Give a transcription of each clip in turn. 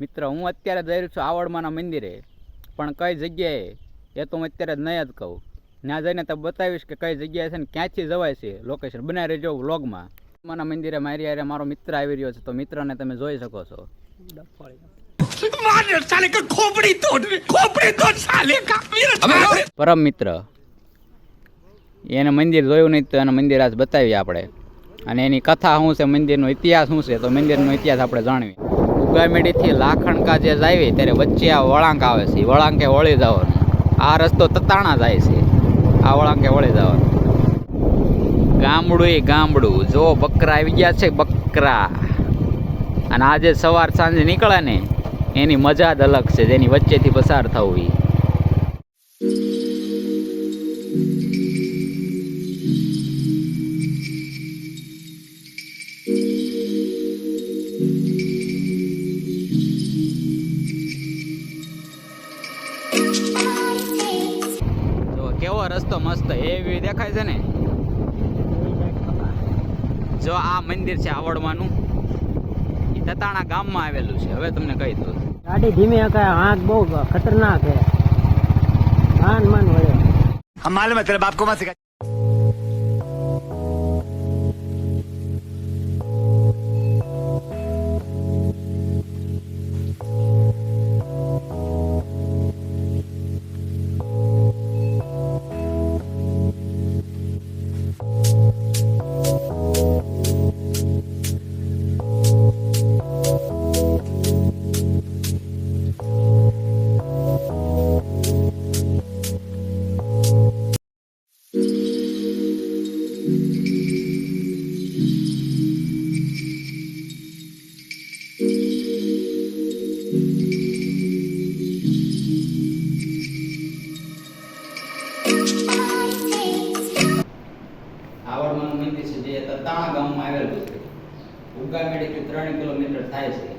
મિત્ર હું અત્યારે જઈ રહ્યો છું આવડમાના મંદિરે. પણ કઈ જગ્યાએ? એ તો હું અત્યારે નહીં જ કહું. ત્યાં જઈને તો બતાવીશ કે કઈ જગ્યાએ છે ને ક્યાંથી જવાય છે લોકેશન બનાવી રહેજો વ્લોગમાં. માના મંદિરે મારી યારે મારો મિત્ર આવી રહ્યો છે તો મિત્રને તમે જોઈ શકો છો. પરમ મિત્ર એને મંદિર જોયું નહીં તો એને મંદિર આજ બતાવીએ આપણે. અને એની કથા શું છે મંદિરનો ઇતિહાસ શું છે તો મંદિરનો ઇતિહાસ આપણે જાણવી ઉગામેડીથી લાખણકા જે જાય ત્યારે વચ્ચે આ વળાંક આવે છે. વળાંકે વળી જવાનું. આ રસ્તો તતાણા જાય છે. આ વળાંકે વળી જવાનું. ગામડું એ ગામડું. જો બકરા આવી ગયા છે, બકરા. અને આજે સવાર સાંજે નીકળે ને, એની મજા જ અલગ છે. જેની વચ્ચેથી પસાર થવું મસ્ત એવી દેખાય છે ને? જો આ મંદિર છે આવડવાનું. એ તતાણા ગામમાં આવેલું છે. હવે તમને કહી દઉં. ગાડી ધીમે હકાય આંખ બહુ ખતરનાક છે. માન માન વળે. માલુમ હે તેરે બાપ કો ઉગામેડીથી ત્રણ કિલોમીટર થાય છે.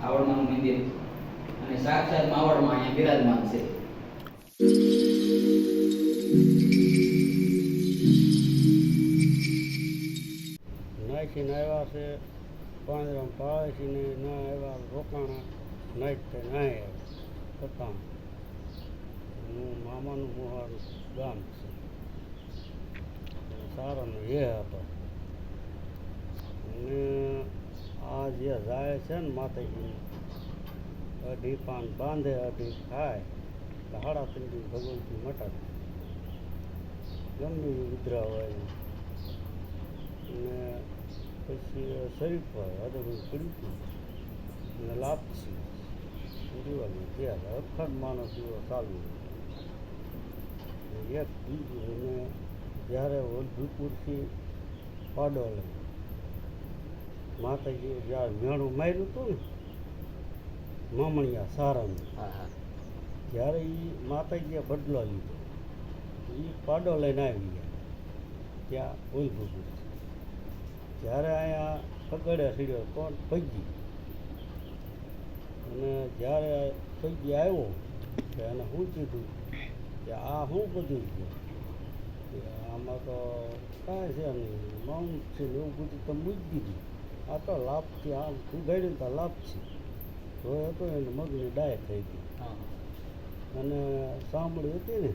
આવડમાનું મંદિર. અને સાક્ષાત માવડમાં અહીંયા બિરાજમાન છે. નાખીને આવ્યા છે, પાંજરામાં ને ના આવ્યા, રોકાણા. નાઈટ તે ના આવ્યા. હું મામાનું મોહારું ગામ છે. સારાનું એ હતો. અને આ જે જાય છે ને માતાજી અઢી પાન બાંધે, અઢી ખાય હાડા ત્રીજી ભગવતી મટાડે ગમે વિદ્રા હોય. અને પછી શરીફ હોય અદભુત પીડકી અને લાપસી. દિવાળી ત્યારે અખંડ માણસ એવો ચાલુ એક બીજું અને જ્યારે વલભીપુરથી પાડો લઈ માતાજી જ્યારે મેળું માર્યું હતું ને મામણિયા હા જ્યારે એ માતાજીએ બદલો લીધો. એ પાડો લઈને આવી ગયા. ત્યાં ઉલભુપુર જ્યારે અહીંયા પકડ્યા સીડ્યો કોણ? પૈજી અને જ્યારે પૈજી આવ્યો તો એને શું કીધું કે આ શું બધું છે આમાં તો કાંઈ છે નહીં. માઉન્ટ છે ને એવું બધું તો મૂકી દીધું. આ તો લાભથી આમ ઉગાડ્યું તો લાભ છે. તો હતો એને મગની ડાય થઈ ગઈ. હા અને સાંભળી હતી ને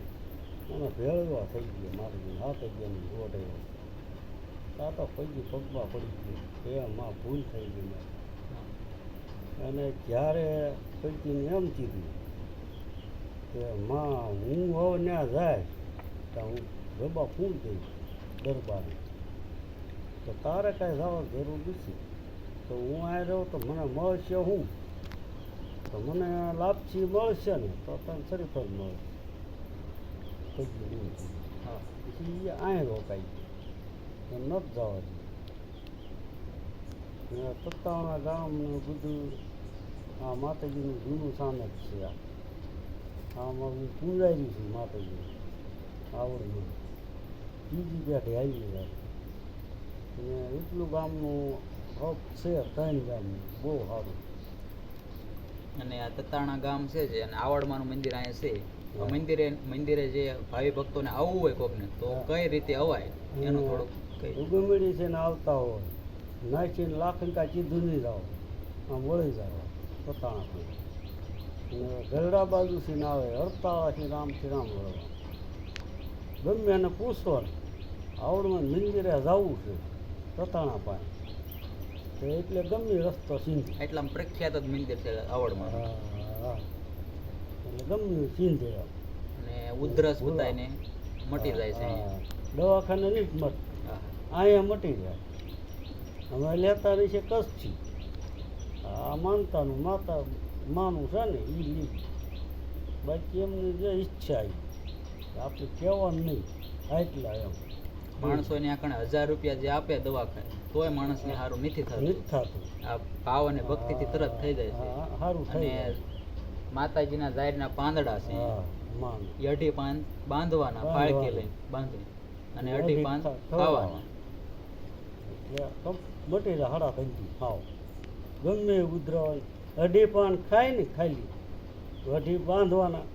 અને ભેળવા થઈ ગયો મારી હાથ ગયા રોડ આ તો પૈકી પગમાં પડી ગયું એ માં ભૂલ થઈ ગઈ મારી. અને જ્યારે પૈકીને એમ કીધું કે માં હું હવે ત્યાં જાય તો હું ગબા ફૂલ દઈશ દરબારે. તો તારે કાંઈ જવા જરૂર નથી. તો હું આ રહ્યો તો મને મળશે હું. તો મને લાપસી મળશે ને, તો તને શરીફ જ મળશે. હા. પછી અહીં રોકાઈ ગયું. ન નથી જવા દે. સત્તાવાળા ગામ ને બધું, આ માતાજીનું જૂનું સામે જ છે આ. આમાં હું પૂજારી છું માતાજી આવડમાં. બીજી પેઢે આવી જાય? અને એટલું ગામનું હક છે ત્રણ ગામનું. બહુ સારું. અને આ તતાણા ગામ છે જે અને આવડમાનું મંદિર અહીંયા છે. મંદિરે મંદિરે જે ભાવિ ભક્તોને આવવું હોય કોકને તો કઈ રીતે અવાય? એનું થોડુંક કઈ. ઉગમડી છે ને આવતા હોય. નાચીને લાખ કા કીધું નહીં જાઓ. આમ વળી જાઓ. પાસે અને ગરડા છે ને આવે હડતાળાથી રામથી રામ વળવા. ગમે એને પૂછવાનું આવડમાં મંદિરે જવું છે. સતાણા પાણી એટલે ગમે રસ્તો સિંધ. એટલા પ્રખ્યાત જ મંદિર છે આવડમાં. હા એટલે ગમે સિંધે અને ઉધરસ બધાને મટી જાય છે. દવાખાને નહીં મટ અહીંયા મટી જાય. અમે લેતા રહી છે કચ્છથી. આ માનતાનું માતા માનું છે ને એ લી બાકી એમની જે ઈચ્છા એ આપણે કહેવાનું નહીં આટલા એમ. માણસો ને આકણે હજાર રૂપિયા જે આપે દવાખાને તોય માણસને સારું નથી થતું. આ ભાવ અને ભક્તિથી તરત થઈ જાય છે. અને માતાજીના જાહેરના પાંદડા છે. એ અઢી પાન બાંધવાના ફાળકી લઈને બાંધવી. અને અઢી પાન ખાવાના. મટી હાડા થઈ ખાવ ગમે એ ઉધરાવાય અઢી પાન ખાય ને ખાલી. અઢી બાંધવાના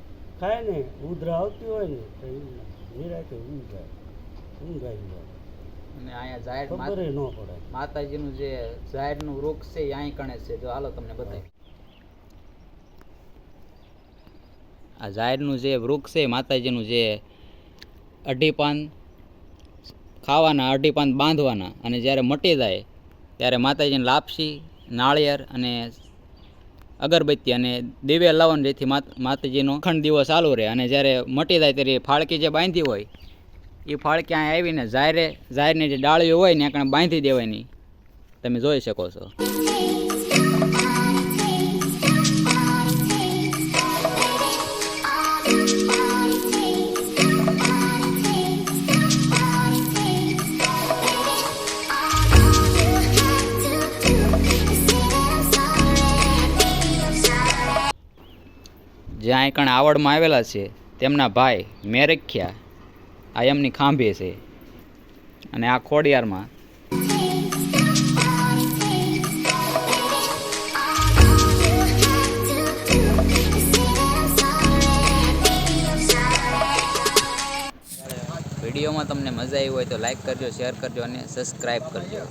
ખાય ને ઉધરા આવતી હોય ને તો નિરાતે ઊંઘ જાય. ઊંઘ આવી અને અહીંયા જાહેર ખબર ન પડે. માતાજીનું જે જાહેરનું વૃક્ષ છે અહીં કણે છે. જો હાલો તમને બતાવી. આ જાહેરનું જે વૃક્ષ છે માતાજીનું જે અઢી પાન ખાવાના અઢી પાન બાંધવાના અને જ્યારે મટી જાય ત્યારે માતાજીને લાપસી નાળિયેર અને અગરબત્તી અને દિવ્ય લાવવાનું જેથી માત- માતાજીનો અખંડ દિવસ ચાલુ રહે અને જ્યારે મટી જાય ત્યારે ફાળકી જે બાંધી હોય એ ફાળકી અહીં આવીને જાહેરે જાહેરની જે ડાળીઓ હોય ને કણે બાંધી દેવાની. તમે જોઈ શકો છો. જ્યાં કણ આવડમાં આવેલા છે, તેમના ભાઈ મેરખ્યા આ એમની ખાંભી છે. અને આ ખોડિયારમાં વિડીયોમાં તમને મજા આવી હોય તો લાઈક કરજો, શેર કરજો અને સબસ્ક્રાઈબ કરજો.